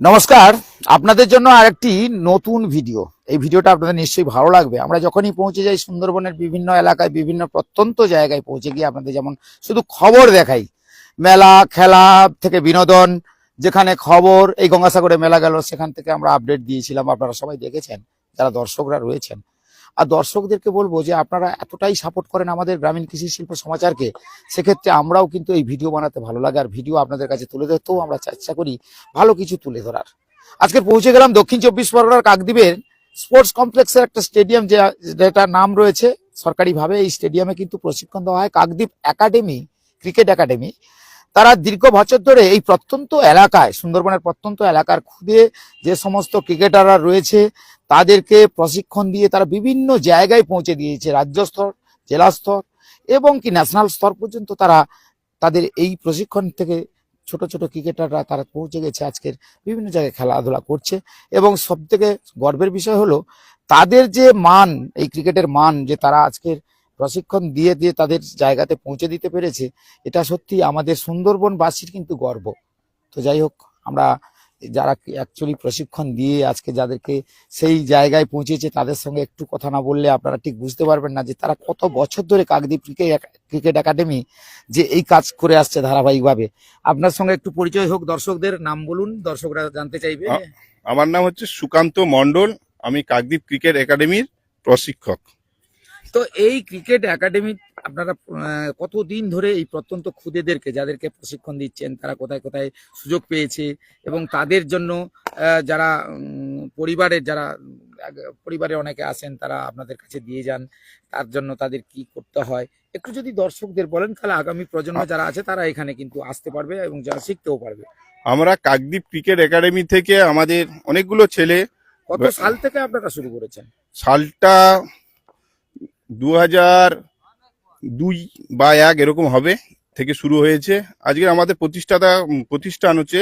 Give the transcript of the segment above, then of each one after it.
নমস্কার। আপনাদের জন্য আরেকটি নতুন ভিডিও। এই ভিডিওটা আপনাদের নিশ্চয়ই ভালো লাগবে। আমরা যখনই পৌঁছে যাই সুন্দরবনের বিভিন্ন এলাকায়, বিভিন্ন প্রত্যন্ত জায়গায় পৌঁছে গিয়ে আপনাদের যেমন শুধু খবর দেখাই। মেলা, খেলা থেকে বিনোদন, যেখানে খবর, এই গঙ্গাসাগরে মেলা গেল, সেখান থেকে আমরা আপডেট দিয়েছিলাম। আপনারা সবাই দেখেছেন, যারা দর্শকরা রয়েছেন। আর দর্শকদেরকে বলব যে আপনারা এতটাই সাপোর্ট করেন আমাদের গ্রামীণ কৃষি শিল্প সমাচারকে, সেক্ষেত্রে আমরাও কিন্তু এই ভিডিও বানাতে ভালো লাগে আর ভিডিও আপনাদের কাছে তুলে ধরতেও আমরা চেষ্টা করি ভালো কিছু তুলে ধরার। আজকে পৌঁছে গেলাম দক্ষিণ চব্বিশ পরগনার কাকদ্বীপের স্পোর্টস কমপ্লেক্সের একটা স্টেডিয়াম যে যেটার নাম রয়েছে সরকারিভাবে এই স্টেডিয়ামে কিন্তু প্রশিক্ষণ দেওয়া হয় কাকদ্বীপ একাডেমি ক্রিকেট একাডেমি তারা দীর্ঘ বছর ধরে এই প্রত্যন্ত এলাকায়, সুন্দরবনের প্রত্যন্ত এলাকার খুদে যে সমস্ত ক্রিকেটাররা রয়েছে, তাদেরকে প্রশিক্ষণ দিয়ে তারা বিভিন্ন জায়গায় পৌঁছে দিয়েছে, রাজ্য স্তর, জেলা স্তর এবং কি ন্যাশনাল স্তর পর্যন্ত তারা তাদের এই প্রশিক্ষণ থেকে ছোট ছোট ক্রিকেটাররা তারা পৌঁছে গেছে আজকের বিভিন্ন জায়গায় খেলাধুলা করছে এবং সব থেকে গর্বের বিষয় হলো, তাদের যে মান, এই ক্রিকেটের মান যে তারা আজকের প্রশিক্ষণ দিয়ে দিয়ে তাদের জায়গাতে পৌঁছে দিতে পেরেছে, এটা সত্যি আমাদের সুন্দরবনবাসীর কিন্তু গর্ব। তো যাই হোক, আমরা যারা অ্যাকচুয়ালি প্রশিক্ষণ দিয়ে আজকে যাদেরকে সেই জায়গায় পৌঁছেছে, তাদের সঙ্গে একটু কথা না বললে আপনারা ঠিক বুঝতে পারবেন না যে তারা কত বছর ধরে কাকদ্বীপ ক্রিকেট একাডেমি যে এই কাজ করে আসছে ধারাবাহিকভাবে। আপনার সঙ্গে একটু পরিচয় হোক দর্শকদের, নাম বলুন, দর্শকরা জানতে চাইবে। আমার নাম হচ্ছে সুকান্ত মণ্ডল, আমি কাকদ্বীপ ক্রিকেট একাডেমির প্রশিক্ষক। তো এই ক্রিকেট একাডেমি আপনারা কতদিন ধরে এই প্রত্যন্ত খুদেদেরকে যাদেরকে প্রশিক্ষণ দিচ্ছেন তারা কোথায় কোথায় সুযোগ পেয়েছে এবং তাদের জন্য যারা পরিবারের যারা পরিবারে অনেকে আসেন তারা আপনাদের কাছে দিয়ে যান তার জন্য তাদের কি করতে হয়? একটু যদি দর্শকদের বলেন তাহলে আগামী প্রজন্ম যারা আছে তারা এখানে কিন্তু আসতে পারবে এবং যারা শিখতেও পারবে। আমরা কাকদ্বীপ ক্রিকেট একাডেমি থেকে আমাদের অনেকগুলো ছেলে কত সাল থেকে আপনারা শুরু করেছেন? সালটা দু হাজার দুই বা এক এরকম হবে থেকে শুরু হয়েছে। আজকে আমাদের প্রতিষ্ঠাতা প্রতিষ্ঠান হচ্ছে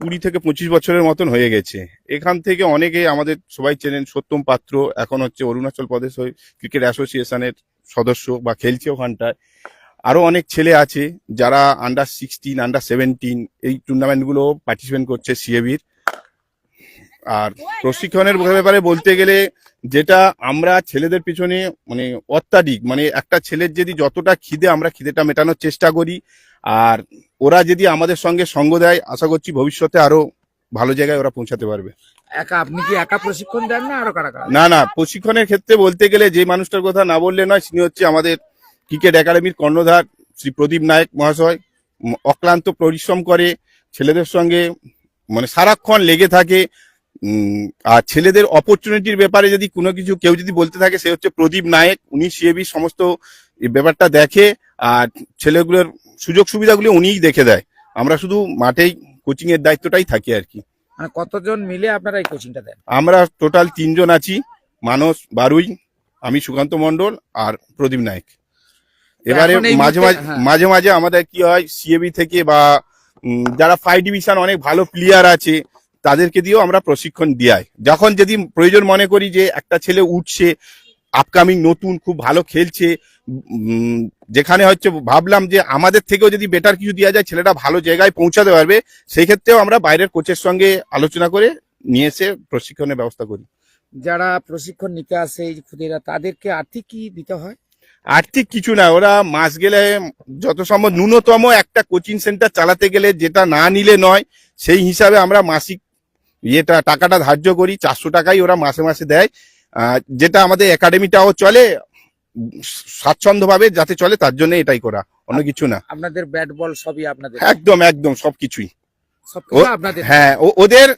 কুড়ি থেকে পঁচিশ বছরের মতন হয়ে গেছে। এখান থেকে অনেকে আমাদের সবাই চেনেন সত্যম পাত্র, এখন হচ্ছে অরুণাচল প্রদেশ ক্রিকেট অ্যাসোসিয়েশনের সদস্য বা খেলছে ওখানটায়। আরও অনেক ছেলে আছে যারা আন্ডার সিক্সটিন আন্ডার সেভেন্টিন এই টুর্নামেন্টগুলো পার্টিসিপেট করছে সিএবির আর প্রশিক্ষণের ব্যাপারে বলতে গেলে যেটা আমরা ছেলেদের পিছনে মানে অত্যাধিক মানে একটা ছেলের যদি যতটা খিদে আমরা খিদেটা মেটানোর চেষ্টা করি আর ওরা যদি আমাদের সঙ্গে সঙ্গ দেয় আশা করছি ভবিষ্যতে আরও ভালো জায়গায় ওরা পৌঁছাতে পারবে। একা আপনি কি একা প্রশিক্ষণ দেন না আরও কারা না না প্রশিক্ষণের ক্ষেত্রে বলতে গেলে যে মানুষটার কথা না বললে নয় তিনি হচ্ছে আমাদের ক্রিকেট একাডেমির কর্ণধার শ্রী প্রদীপ নায়ক মহাশয়। অক্লান্ত পরিশ্রম করে ছেলেদের সঙ্গে মানে সারাক্ষণ লেগে থাকে আর ছেলেদের অপরচুনিটির ব্যাপারে যদি কোনো কিছু কেউ যদি বলতে থাকে সে হচ্ছে প্রদীপ নায়ক। উনি সিএবি সমস্ত ব্যাপারটা দেখে আর ছেলেগুলোর সুযোগ সুবিধাগুলি উনিই দেখে দেয়। আমরা শুধু মাঠেই কোচিং এর দায়িত্বটাই থাকি আর কি। মানে কতজন মিলে আপনারা এই কোচিংটা দেন? আমরা টোটাল তিনজন আছি মানস বারুই আমি সুকান্ত মন্ডল আর প্রদীপ নায়ক। এবারে মাঝে মাঝে হ্যাঁ। মাঝে মাঝে আমাদের কি হয় সিএবি থেকে বা যারা ফাইভ ডিভিশন অনেক ভালো প্লেয়ার আছে তাদেরকে দিয়েও আমরা প্রশিক্ষণ দিয়াই। যখন যদি প্রয়োজন মনে করি যে একটা ছেলে উঠছে আপকামিং নতুন খুব ভালো খেলছে যেখানে হচ্ছে ভাবলাম যে আমাদের থেকেও যদি বেটার কিছু দেওয়া যায় ছেলেটা ভালো জায়গায় পৌঁছাতে পারবে সেই ক্ষেত্রেও আমরা বাইরের কোচের সঙ্গে আলোচনা করে নিয়ে এসে প্রশিক্ষণের ব্যবস্থা করি। যারা প্রশিক্ষণ নিতে আসে এই খুদেরা তাদেরকে আর্থিক কি দিতে হয়? আর্থিক কিছু না ওরা মাস গেলে যত সম্ভব ন্যূনতম একটা কোচিং সেন্টার চালাতে গেলে যেটা না নিলে নয় সেই হিসাবে আমরা মাসিক ইয়েটা টাকাটা ধার্য করি চারশো টাকাই ওরা মাসে মাসে দেয়। যেটা আমাদের একাডেমিটাও চলে স্বাচ্ছন্দ্যভাবে যাতে চলে তার জন্য এটাই করা অন্য কিছু না। আপনাদের ব্যাট বল সবই আপনাদের। একদম একদম সবকিছুই হ্যাঁ ওদের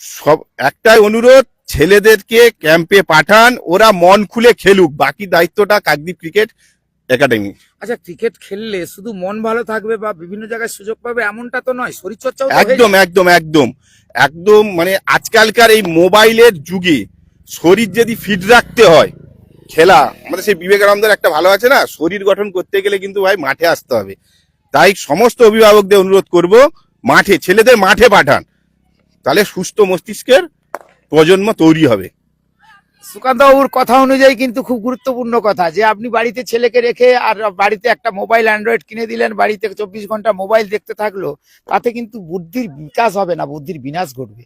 সব একটাই অনুরোধ ছেলেদেরকে ক্যাম্পে পাঠান ওরা মন খুলে খেলুক। বাকি দায়িত্বটা কাকদ্বীপ ক্রিকেট একাডেমি। আচ্ছা ক্রিকেট খেললে শুধু মন ভালো থাকবে বা বিভিন্ন জায়গায় সুযোগ পাবে এমনটা তো নয় শরীর হয়ে একদম একদম একদম। একদম মানে আজকালকার এই মোবাইলের যুগে শরীর যদি ফিট রাখতে হয় খেলা আমাদের সেই বিবেকানন্দের একটা ভালো আছে না শরীর গঠন করতে গেলে কিন্তু ভাই মাঠে আসতে হবে। তাই সমস্ত অভিভাবকদের অনুরোধ করব মাঠে ছেলেদের মাঠে পাঠান তাহলে সুস্থ মস্তিষ্কের প্রজন্ম তৈরি হবে। সুকান্ত বাবুর কথা অনুযায়ী কিন্তু খুব গুরুত্বপূর্ণ কথা, যে আপনি বাড়িতে ছেলেকে রেখে আর বাড়িতে একটা মোবাইল অ্যান্ড্রয়েড কিনে দিলেন, বাড়িতে চব্বিশ ঘণ্টা মোবাইল দেখতে থাকল, তাতে কিন্তু বুদ্ধির বিকাশ হবে না, বুদ্ধির বিনাশ ঘটবে।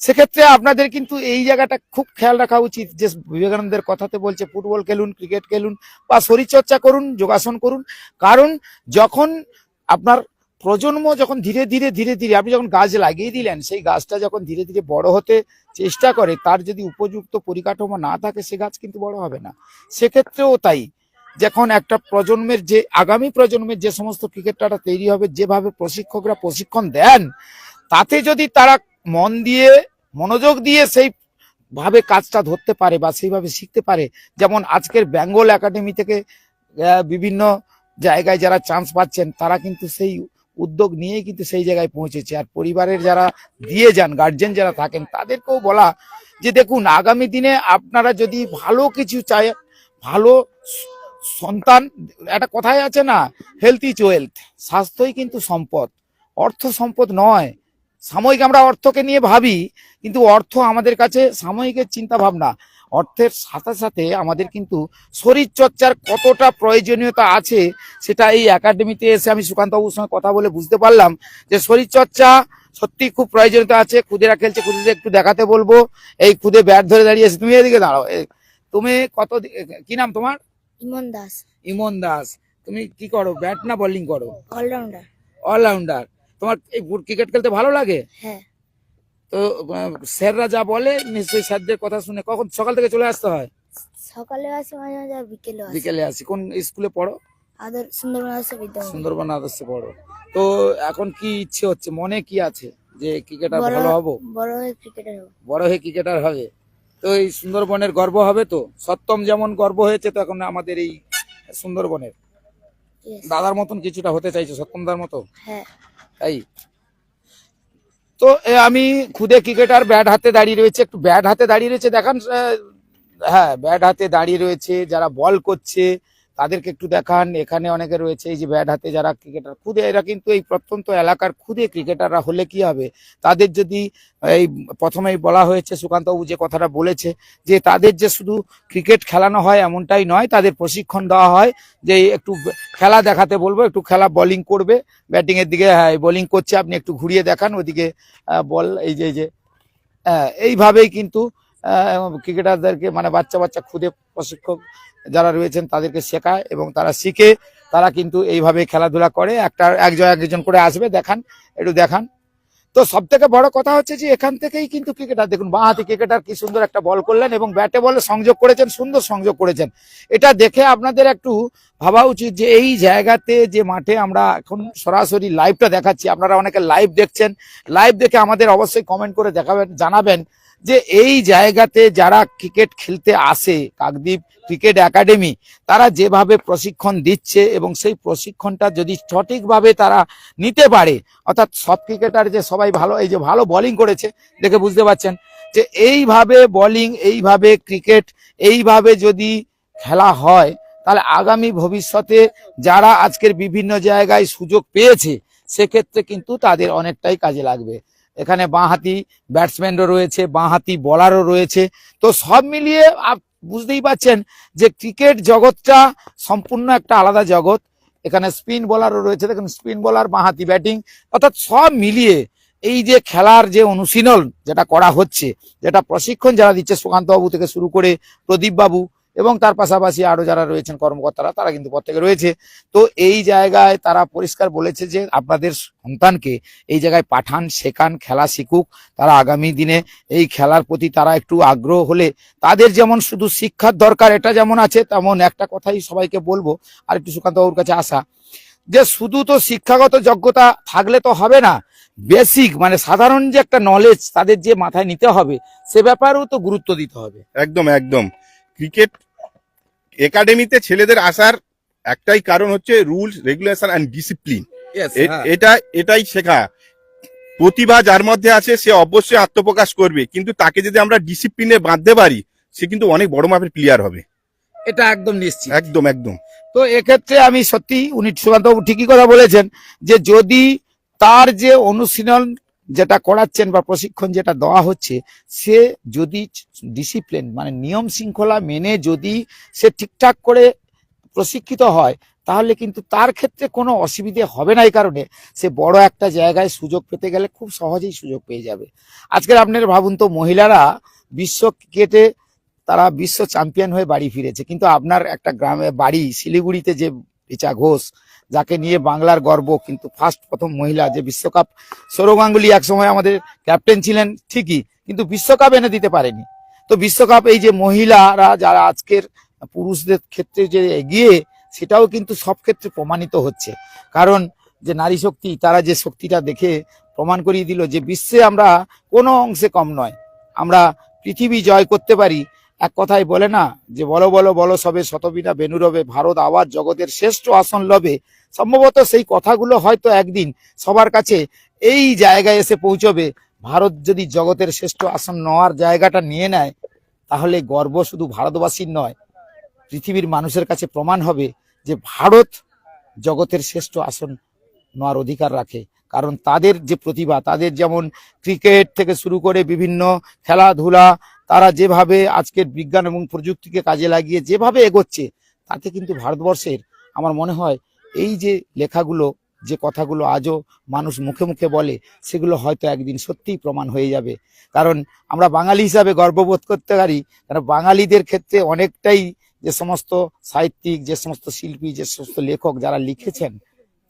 সেক্ষেত্রে আপনাদের কিন্তু এই জায়গাটা খুব খেয়াল রাখা উচিত, যে বিবেকানন্দের কথাতে বলছে, ফুটবল খেলুন, ক্রিকেট খেলুন, বা শরীরচর্চা করুন, যোগাসন করুন। কারণ যখন আপনার প্রজন্ম যখন ধীরে ধীরে ধীরে ধীরে আপনি যখন গাছ লাগিয়ে দিলেন, সেই গাছটা যখন ধীরে ধীরে বড় হতে চেষ্টা করে, তার যদি উপযুক্ত পরিকাঠামো না থাকে, সে গাছ কিন্তু বড় হবে না। সেক্ষেত্রেও তাই। যখন একটা প্রজন্মের যে, আগামী প্রজন্মের যে সমস্ত ক্রিকেটাররা তৈরি হবে, যেভাবে প্রশিক্ষকরা প্রশিক্ষণ দেন, তাতে যদি তারা মন দিয়ে, মনোযোগ দিয়ে সেই ভাবে কাজটা ধরতে পারে বা সেইভাবে শিখতে পারে, যেমন আজকের বেঙ্গল একাডেমি থেকে বিভিন্ন জায়গায় যারা চান্স পাচ্ছেন, তারা কিন্তু সেই উদ্যোগ নিয়েই কিন্তু সেই জায়গায় পৌঁছেছে। আর পরিবারের যারা দিয়ে যান গার্জেন যারা থাকেন, তাদেরকেও বলা যে দেখুন, আগামী দিনে আপনারা যদি ভালো কিছু চায়, ভালো সন্তান, একটা কথাই আছে না হেলথ ইজ ওয়েলথ স্বাস্থ্যই কিন্তু সম্পদ। অর্থ সম্পদ নয়। সাময়িক আমরা অর্থকে নিয়ে ভাবি, কিন্তু অর্থ আমাদের কাছে সাময়িকের চিন্তা ভাবনা অর্থের সাথে সাথে আমাদের কিন্তু শরীর চর্চার কতটা প্রয়োজনীয়তা আছে সেটা এই একাডেমিতে এসে আমি সুকান্ত বাবুর সঙ্গে কথা বলে বুঝতে পারলাম যে শরীর চর্চা সত্যি খুব প্রয়োজনীয়তা আছে। খুদেরা খেলছে খুদেদের একটু দেখাতে বলব। এই খুদে ব্যাট ধরে দাঁড়িয়ে আছে। তুমি এদিকে দাঁড়াও। তুমি কত কি নাম তোমার? ইমন দাস। ইমন দাস। তুমি কি করো ব্যাট না বোলিং করো? অলরাউন্ডার অলরাউন্ডার তোমার এই ক্রিকেট খেলতে ভালো লাগে? হ্যাঁ। তো স্যাররা যা বলে নিশ্চয়ই স্যারদের কথা শুনে কখন সকাল থেকে চলে আসতে হয়? সকালে আসি মাঝে মাঝে আর বিকেলে আসি। বিকেলে আসি। কোন স্কুলে পড়ো? আদর সুন্দরবন আসে বিদ্যামন্দির সুন্দরবন আদর্শে পড়ো। তো এখন কি ইচ্ছে হচ্ছে? মনে কি আছে যে ক্রিকেটার ভালো হব? বড় হয়ে ক্রিকেটার হব। বড় হয়ে ক্রিকেটার হবে। তো এই সুন্দরবনের গর্ব হবে তো? সত্যম যেমন গর্ব হয়েছে তো এখন আমাদের এই সুন্দরবনের। দাদার মতন কিছুটা হতে চাইছে সত্যমদার মতো? হ্যাঁ। তাই? তো আমি খুদে ক্রিকেটার ব্যাট হাতে দাঁড়িয়ে রয়েছে, একটু ব্যাট হাতে দাঁড়িয়ে রয়েছে, দেখান হ্যাঁ ব্যাট হাতে দাঁড়িয়ে রয়েছে, যারা বল করছে তাদেরকে একটু দেখান এখানে অনেকে রয়েছে এই যে ব্যাট হাতে যারা ক্রিকেটার খুদে এরা কিন্তু এই প্রত্যন্ত এলাকার খুদে ক্রিকেটাররা হলে কি হবে? তাদের যদি এই প্রথমেই বলা হয়েছে সুকান্তবাবু যে কথাটা বলেছে যে তাদের যে শুধু ক্রিকেট খেলানো হয় এমনটাই নয় তাদের প্রশিক্ষণ দেওয়া হয় যে একটু খেলা দেখাতে বলব একটু খেলা বোলিং করবে ব্যাটিং এর দিকে হ্যাঁ বোলিং করছে আপনি একটু ঘুরিয়ে দেখান ওদিকে বল এই যে এই যে হ্যাঁ, এইভাবেই কিন্তু ক্রিকেটারদেরকে মানে বাচ্চা বাচ্চা খুদে প্রশিক্ষক যারা রয়েছেন তাদেরকে শেখায় এবং তারা শিখে তারা কিন্তু এইভাবে খেলাধুলা করে। একটা একজন একজন করে আসবে, দেখান, একটু দেখান। তো সব থেকে বড় কথা হচ্ছে যে এখান থেকেই কিন্তু ক্রিকেটার, দেখুন বাঁ হাতি ক্রিকেটার কি সুন্দর একটা বল করলেন এবং ব্যাটে বলে সংযোগ করেছেন, সুন্দর সংযোগ করেছেন। এটা দেখে আপনাদের একটু ভাবা উচিত যে এই জায়গাতে যে মাঠে আমরা এখন সরাসরি লাইভটা দেখাচ্ছি, আপনারা অনেকে লাইভ দেখছেন। লাইভ দেখে আমাদের অবশ্যই কমেন্ট করে দেখাবেন, জানাবেন। যে এই জায়গাতে যারা ক্রিকেট খেলতে আসে, কাকদ্বীপ ক্রিকেট একাডেমি, তারা যেভাবে প্রশিক্ষণ দিচ্ছে এবং সেই প্রশিক্ষণটা যদি সঠিকভাবে তারা নিতে পারে, অর্থাৎ সব ক্রিকেটার যে সবাই ভালো, এই যে ভালো বোলিং করেছে, দেখে বুঝতে পারছেন যে এইভাবে বোলিং এইভাবে ক্রিকেট, এইভাবে যদি খেলা হয়, তাহলে আগামী ভবিষ্যতে যারা আজকের বিভিন্ন জায়গায় সুযোগ পেয়েছে, সেক্ষেত্রে কিন্তু তাদের অনেকটাই কাজে লাগবে। এখানে বাঁহাতি ব্যাটসম্যানও রয়েছে, বাঁহাতি বলারও রয়েছে। তো সব মিলিয়ে বুঝতেই পাচ্ছেন যে ক্রিকেট জগৎটা সম্পূর্ণ একটা আলাদা জগৎ। এখানে স্পিন বলারও রয়েছে, দেখুন স্পিন বলার, বাঁহাতি ব্যাটিং, অর্থাৎ সব মিলিয়ে এই যে খেলার যে অনুশীলন যেটা করা হচ্ছে, যেটা প্রশিক্ষণ যারা দিচ্ছে, সুকান্তবাবু থেকে শুরু করে প্রদীপ বাবু এবং তার পাশাপাশি আরও যারা রয়েছেন কর্মকর্তারা, তারা কিন্তু প্রত্যেকে রয়েছে। তো এই জায়গায় তারা পরিষ্কার বলেছে যে আপনাদের সন্তানকে এই জায়গায় পাঠান, শেখান, খেলা শিখুক। তারা আগামী দিনে এই খেলার প্রতি তারা একটু আগ্রহ হলে তাদের যেমন শুধু শিক্ষার দরকার, এটা যেমন আছে, তেমন একটা কথাই সবাইকে বলব। আর একটু সুকান্ত বাবুর কাছে আসা। যে শুধু তো শিক্ষাগত যোগ্যতা থাকলে তো হবে না বেসিক মানে সাধারণ যে একটা নলেজ তাদের যে মাথায় নিতে হবে, সে ব্যাপারেও তো গুরুত্ব দিতে হবে। একদম একদম। ক্রিকেট একাডেমিতে ছেলেদের আসার একটাই কারণ হচ্ছে রুলস রেগুলেশন অ্যান্ড ডিসিপ্লিন। এটা এটাই শেখা। প্রতিভা যার মধ্যে আছে সে অবশ্যই আত্মপ্রকাশ করবে। কিন্তু তাকে যদি আমরা ডিসিপ্লিনে বাঁধতে পারি সে কিন্তু অনেক বড় মাপের প্লেয়ার হবে। এটা একদম নিশ্চিত। একদম একদম। তো এক্ষেত্রে আমি সত্যি উনি সুকান্তবাবু ঠিকই কথা বলেছেন যে যদি তার যে অনুশীলন যেটা করাচ্ছেন বা প্রশিক্ষণ যেটা দেওয়া হচ্ছে, সে যদি ডিসিপ্লিন মানে নিয়ম শৃঙ্খলা মেনে যদি সে ঠিকঠাক করে প্রশিক্ষিত হয়, তাহলে কিন্তু তার ক্ষেত্রে কোনো অসুবিধে হবে না এই কারণে। সে বড় একটা জায়গায় সুযোগ পেতে গেলে খুব সহজেই সুযোগ পেয়ে যাবে। আজকের আপনারা ভাবুন তো, মহিলারা বিশ্ব ক্রিকেটে তারা বিশ্ব চ্যাম্পিয়ন হয়ে বাড়ি ফিরেছে। কিন্তু আপনার একটা গ্রামে বাড়ি, শিলিগুড়িতে যে রিচা ঘোষ যাকে নিয়ে বাংলার গর্ব, কিন্তু ফার্স্ট প্রথম মহিলা যে বিশ্বকাপ, সৌরভ গাঙ্গুলি একসময় আমাদের ক্যাপ্টেন ছিলেন ঠিকই, কিন্তু বিশ্বকাপ এনে দিতে পারেনি। তো বিশ্বকাপ এই যে মহিলারা যারা আজকের পুরুষদের ক্ষেত্রে যে এগিয়ে, সেটাও কিন্তু সব ক্ষেত্রে প্রমাণিত হচ্ছে। কারণ যে নারী শক্তি, তারা যে শক্তিটা দেখে প্রমাণ করিয়ে দিল যে বিশ্বে আমরা কোনো অংশে কম নয়। আমরা পৃথিবী জয় করতে পারি এক কথায় বলে না যে বলো বলো বলো সবে শতবিনা বেনুরবে ভারত আবার জগতের শ্রেষ্ঠ আসন লবে। সম্ভবত সেই কথাগুলো হয়তো একদিন সবার কাছে এই জায়গায় এসে পৌঁছবে। ভারত যদি জগতের শ্রেষ্ঠ আসন নেওয়ার জায়গাটা নিয়ে নেয়, তাহলে গর্ব শুধু ভারতবাসীর নয়, পৃথিবীর মানুষের কাছে প্রমাণ হবে যে ভারত জগতের শ্রেষ্ঠ আসন নেওয়ার অধিকার রাখে। কারণ তাদের যে প্রতিভা, তাদের যেমন ক্রিকেট থেকে শুরু করে বিভিন্ন খেলাধুলা তারা যেভাবে আজকের বিজ্ঞান এবং প্রযুক্তিকে কাজে লাগিয়ে যেভাবে এগোচ্ছে, তাতে কিন্তু ভারতবর্ষের আমার মনে হয় এই যে লেখাগুলো, যে কথাগুলো আজও মানুষ মুখে মুখে বলে, সেগুলো হয়তো একদিন সত্যিই প্রমাণ হয়ে যাবে। কারণ আমরা বাঙালি হিসাবে গর্ববোধ করতে পারি কারণ বাঙালিদের ক্ষেত্রে অনেকটাই যে সমস্ত সাহিত্যিক, যে সমস্ত শিল্পী, যে সমস্ত লেখক যারা লিখেছেন,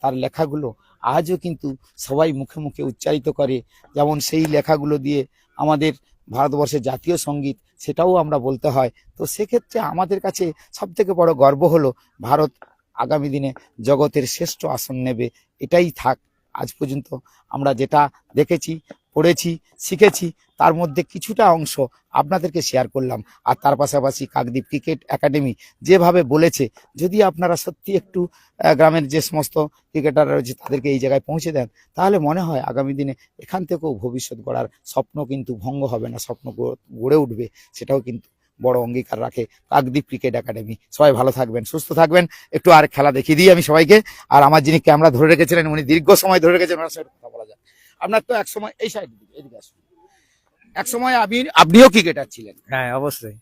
তার লেখাগুলো আজও কিন্তু সবাই মুখে মুখে উচ্চারিত করে। যেমন সেই লেখাগুলো দিয়ে আমাদের ভারতবর্ষের জাতীয় সংগীত সেটাও আমরা বলতে হয়। তো সেক্ষেত্রে আমাদের কাছে সব থেকে বড় গর্ব হলো, ভারত আগামী দিনে জগতের শ্রেষ্ঠ আসন নেবে, এটাই থাক। আজ পর্যন্ত আমরা যেটা দেখেছি পড়েছি, শিখেছি, তার মধ্যে কিছুটা অংশ আপনাদেরকে শেয়ার করলাম। আর তার পাশাপাশি কাকদ্বীপ ক্রিকেট একাডেমি যেভাবে বলেছে, যদি আপনারা সত্যি একটু গ্রামের যে সমস্ত ক্রিকেটাররা রয়েছে, তাদেরকে এই জায়গায় পৌঁছে দেন, তাহলে মনে হয় আগামী দিনে এখান থেকেও ভবিষ্যৎ গড়ার স্বপ্ন কিন্তু ভঙ্গ হবে না, স্বপ্ন গড়ে উঠবে, সেটাও কিন্তু বড় অঙ্গীকার রাখে কাকদ্বীপ ক্রিকেট একাডেমি। সবাই ভালো থাকবেন, সুস্থ থাকবেন, একটু আর খেলা দেখিয়ে দিই আমি সবাইকে। আর আমার যিনি ক্যামেরা ধরে রেখেছিলেন, উনি দীর্ঘ সময় ধরে রেখেছেন ওনার কথা বলা যায় আপনার তো এক সময় এই সাইড এদিকে আসুন। এক সময় আপনি আপনিও ক্রিকেটার ছিলেন। হ্যাঁ অবশ্যই।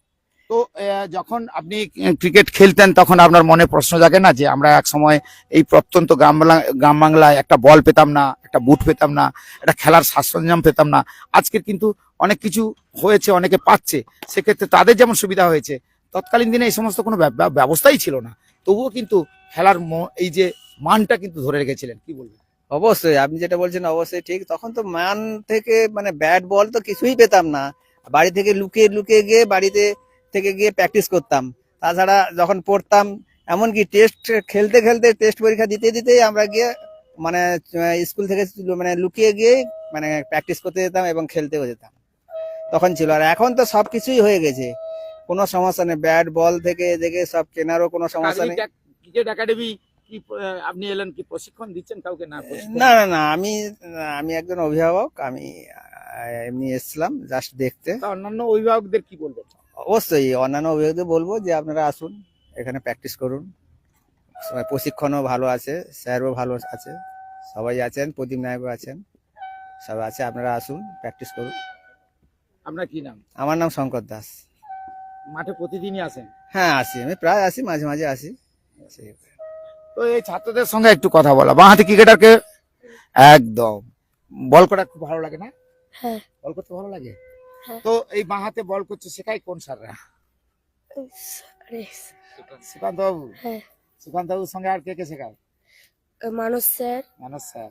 তো যখন আপনি ক্রিকেট খেলতেন তখন আপনার মনে প্রশ্ন জাগে না যে আমরা এক সময় এই প্রত্যন্ত গ্রাম গ্রাম বাংলায় একটা বল পেতাম না একটা বুট পেতাম না একটা খেলার সাজসরঞ্জাম পেতাম না। আজকের কিন্তু অনেক কিছু হয়েছে অনেকে পাচ্ছে। সেক্ষেত্রে তাদের যেমন সুবিধা হয়েছে তৎকালীন দিনে এই সমস্ত কোনো ব্যব- ব্যব- ব্যবস্থাই ছিল না। তবুও কিন্তু খেলার এই যে মানটা কিন্তু ধরে রেখেছিলেন। কি বলবেন? অবশ্যই আপনি যেটা বলছেন অবশ্যই ঠিক। তখন তো মান থেকে মানে ব্যাট বল তো কিছুই পেতাম না। বাড়ি থেকে লুকিয়ে লুকিয়ে গিয়ে বাড়িতে থেকে গিয়ে প্র্যাকটিস করতাম। তাছাড়া যখন পড়তাম এমনকি টেস্ট খেলতে খেলতে টেস্ট পরীক্ষা দিতে দিতেই আমরা গিয়ে মানে স্কুল থেকে মানে লুকিয়ে গিয়ে মানে প্র্যাকটিস করতে যেতাম এবং খেলতেও যেতাম। তখন ছিল। আর এখন তো সব কিছুই হয়ে গেছে। কোনো সমস্যা নেই। ব্যাট বল থেকে দেখে সব কেনারও কোনো সমস্যা নেই। ক্রিকেট একাডেমি কি আপনি এলেন কি প্রশিক্ষণ দিচ্ছেন কাউকে না না না না আমি আমি একজন অভিভাবক আমি এমনি এসেছিলাম জাস্ট দেখতে। অন্যান্য অভিভাবকদের কি বলবেন? অবশ্যই অন্যান্য অভিভাবকদের বলব যে আপনারা আসুন এখানে প্র্যাকটিস করুন। সবাই প্রশিক্ষণও ভালো আছে স্যারও ভালো আছে সবাই আছেন প্রদীপ নায়কও আছেন সবাই আছে আপনারা আসুন প্র্যাকটিস করুন। আপনার কি নাম? আমার নাম শঙ্কর দাস। মাঠে প্রতিদিনই আসেন? হ্যাঁ আসি আমি প্রায় আসি মাঝে মাঝে আসি। তো এই ছাত্রদের সঙ্গে একটু কথা বলা। বাঁ হাতে ক্রিকেটারকে একদম। বল করা খুব ভালো লাগে না? হ্যাঁ। বল করতে ভালো লাগে? হ্যাঁ। তো এই বাঁ হাতে বল করছে শেখায় কোন স্যাররা? সুকান্ত বাবু? হ্যাঁ। সুকান্ত বাবুর সঙ্গে আর কে কে শেখায়? মানুষ sir. Manas sir.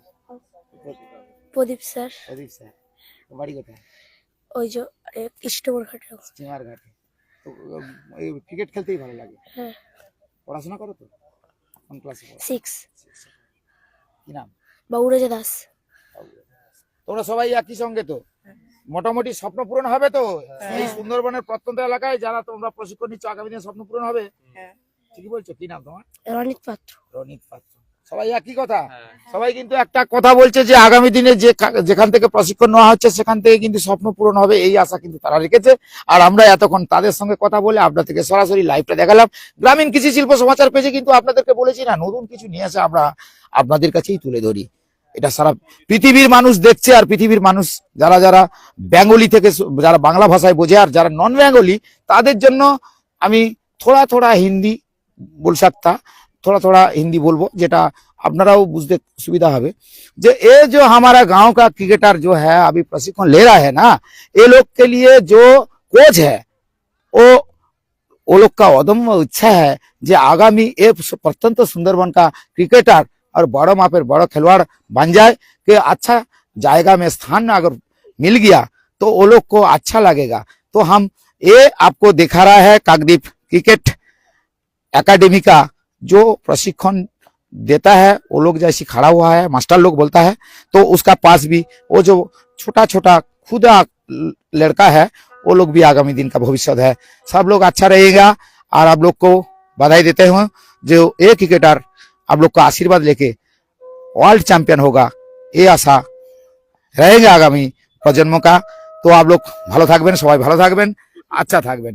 Pradip sir. Pradip sir. বাড়ি কোথায়? ওই যে ইষ্টমর ঘাটে। স্টিমার ঘাটে। ক্রিকেট খেলতেই ভালো লাগে। হ্যাঁ। পড়াশোনা করো তো? কোন ক্লাসে পড়ো? সিক্স কি নাম? বাবুরাজা দাস তোমরা সবাই একই সঙ্গে তো? মোটামুটি স্বপ্ন পূরণ হবে তো? এই সুন্দরবনের প্রত্যন্ত এলাকায় যারা তোমরা প্রশিক্ষণ নিচ্ছ আগামী দিনে স্বপ্ন পূরণ হবে? ঠিকই বলছো। কি নাম তোমার? রনিত পাত্র। রনিত পাত্র। সবাই একই কথা সবাই কিন্তু একটা কথা বলছে যে আগামী দিনে যে কা- যেখান থেকে প্রশিক্ষণ নেওয়া হচ্ছে সেখান থেকে কিন্তু স্বপ্ন পূরণ হবে এই আশা কিন্তু তারা রেখেছে আর আমরা এতক্ষণ তাদের সঙ্গে কথা বলে আপনাদেরকে সরাসরি লাইভটা দেখালাম গ্রামীণ কৃষি শিল্প সমাচার পেজে কিন্তু আপনাদেরকে বলেছি না নতুন কিছু নিয়ে আসে আমরা আপনাদের কাছেই তুলে ধরি এটা সারা পৃথিবীর মানুষ দেখছে আর পৃথিবীর মানুষ যারা যারা বেঙ্গলি থেকে সু- যারা বাংলা ভাষায় বোঝে আর যারা নন বেঙ্গলি তাদের জন্য আমি থোড়া থোড়া হিন্দি বল सकता थोड़ा थोड़ा हिंदी बोलबो, जेटा अपनाराओ बुझते सुविधा है जे ए जो हमारा गाँव का क्रिकेटर जो है, अभी प्रशिक्षण ले रहा है ना ये लोग के लिए जो कोच है वो वो लोग का अदम्य इच्छा है जो आगामी ए प्रत्यंत सुंदरबन का क्रिकेटर और बड़ो मापे बड़ो खिलवाड़ बन जाए, कि अच्छा जाएगा में स्थान में अगर मिल गया तो वो लोग को अच्छा लगेगा। तो हम ये आपको दिखा रहा है कागदीप क्रिकेट एकेडमी का जो प्रशिक्षण देता है वो लोग जैसे खड़ा हुआ है मास्टर लोग बोलता है तो उसका पास भी वो जो छोटा छोटा खुदा लड़का है वो लोग भी आगामी दिन का भविष्य है सब लोग अच्छा रहेगा और आप लोग को बधाई देते हैं जो ये क्रिकेटर आप लोग का आशीर्वाद लेके वर्ल्ड चैंपियन होगा ये आशा रहेगा আগামী প্রজন্ম কা তো आप लोग ভালো থাকবেন সবাই ভালো থাকবেন আচ্ছা থাকবেন